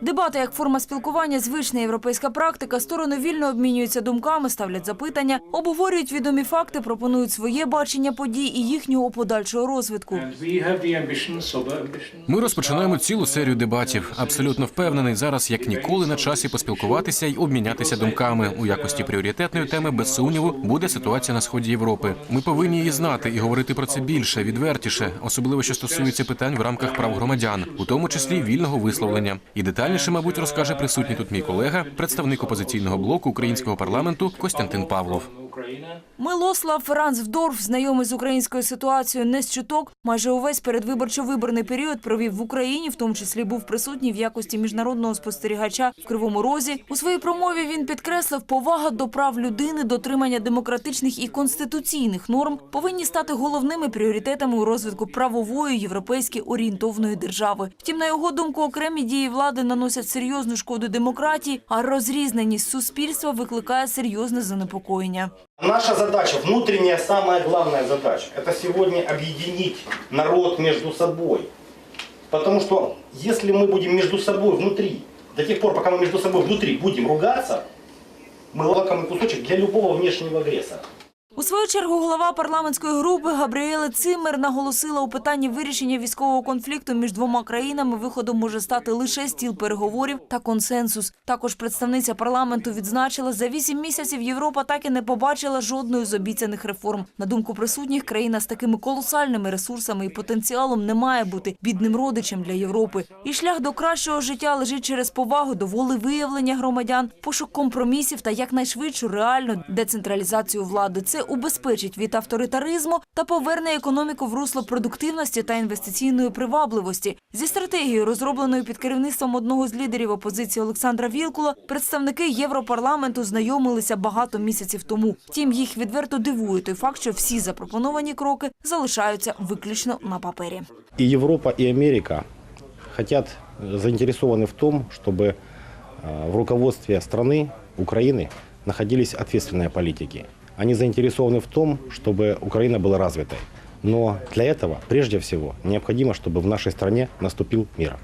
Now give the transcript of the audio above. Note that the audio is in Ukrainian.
Дебати як форма спілкування, звична європейська практика, сторони вільно обмінюються думками, ставлять запитання, обговорюють відомі факти, пропонують своє бачення подій і їхнього подальшого розвитку. Ми розпочинаємо цілу серію дебатів. Абсолютно впевнений, зараз як ніколи на часі поспілкуватися й обмінятися думками. У якості пріоритетної теми без сумніву буде ситуація на сході Європи. Ми повинні її знати і говорити про це більше, відвертіше, особливо що стосується питань в рамках прав громадян, у тому числі вільного висловлення. І детальніше, мабуть, розкаже присутній тут мій колега, представник опозиційного блоку українського парламенту Костянтин Павлов. Милослав Рансвдорф, знайомий з українською ситуацією не з чуток, майже увесь передвиборчо-виборний період провів в Україні, в тому числі був присутній в якості міжнародного спостерігача в Кривому Розі. У своїй промові він підкреслив, повага до прав людини, дотримання демократичних і конституційних норм повинні стати головними пріоритетами у розвитку правової європейськи орієнтовної держави. Втім, на його думку, окремі дії влади наносять серйозну шкоду демократії, а розрізненість суспільства викликає серйозне занепокоєння. Наша задача, внутренняя, самая главная задача, это сегодня объединить народ между собой. Потому что если мы будем между собой внутри, до тех пор, пока мы между собой внутри будем ругаться, мы лакомый кусочек для любого внешнего агрессора. У свою чергу голова парламентської групи Габріеле Циммер наголосила у питанні вирішення військового конфлікту між двома країнами виходом може стати лише стіл переговорів та консенсус. Також представниця парламенту відзначила, за вісім місяців Європа так і не побачила жодної з обіцяних реформ. На думку присутніх, країна з такими колосальними ресурсами і потенціалом не має бути бідним родичем для Європи. І шлях до кращого життя лежить через повагу до волевиявлення громадян, пошук компромісів та якнайшвидшу реальну децентралізацію влади. Це убезпечить від авторитаризму та поверне економіку в русло продуктивності та інвестиційної привабливості. Зі стратегією, розробленою під керівництвом одного з лідерів опозиції Олександра Вілкула, представники Європарламенту знайомилися багато місяців тому. Втім, їх відверто дивує той факт, що всі запропоновані кроки залишаються виключно на папері. И Европа, и Америка хотят, э, заинтересованы в том, чтобы э, в руководстве страны, Украины, находились ответственные политики. Они заинтересованы в том, чтобы Украина была развитой. Но для этого, прежде всего, необходимо, чтобы в нашей стране наступил мир.